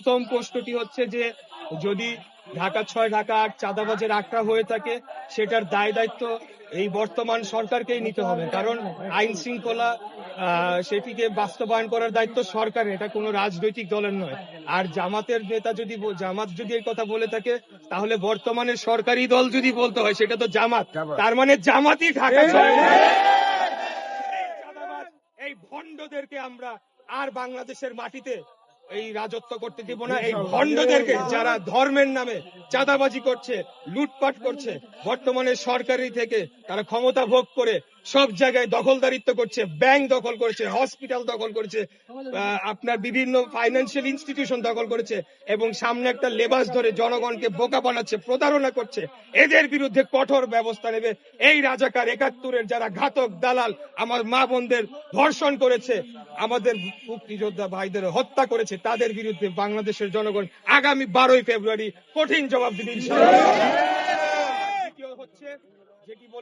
প্রথম প্রশ্নটি হচ্ছে যে যদি ঢাকা ছয় ঢাকা আট চাঁদাবাজের আখড়া হয়ে থাকে সেটার দায় দায়িত্ব এই বর্তমান সরকারকেই নিতে হবে। কারণ আইন শৃঙ্খলা সেটিকে বাস্তবায়ন করার দায়িত্ব সরকারের এটা কোনো রাজনৈতিক দলের নয়। আর জামাতের নেতা যদি জামাত যদি এই কথা বলে থাকে তাহলে বর্তমানে সরকারি দল যদি বলতে হয় সেটা তো জামাত। তার মানে জামাতই ঢাকা এই ভণ্ডদেরকে আমরা আর বাংলাদেশের মাটিতে এই রাজত্ব করতে দিব না। এই ভণ্ডদেরকে যারা ধর্মের নামে চাঁদাবাজি করছে, লুটপাট করছে। বর্তমানে সরকারি থেকে তারা ক্ষমতা ভোগ করে সব জায়গায় দখলদারিত্ব করছে, ব্যাংক দখল করেছে, হসপিটাল দখল করেছে আপনার বিভিন্ন ফাইন্যান্সিয়াল ইনস্টিটিউশন দখল করেছে এবং সামনে একটা লেবাস ধরে জনগণকে বোকা বানাচ্ছে, প্রতারণা করছে। এদের বিরুদ্ধে কঠোর ব্যবস্থা নেবে। এই রাজাকার একাত্তরের যারা ঘাতক, দালাল, আমার মা বোনদের ধর্ষণ করেছে, আমাদের মুক্তিযোদ্ধা ভাইদের হত্যা করেছে, তাদের বিরুদ্ধে বাংলাদেশের জনগণ আগামী বারোই ফেব্রুয়ারি কঠিন জবাব দিবি ইনশাআল্লাহ। যে কি বল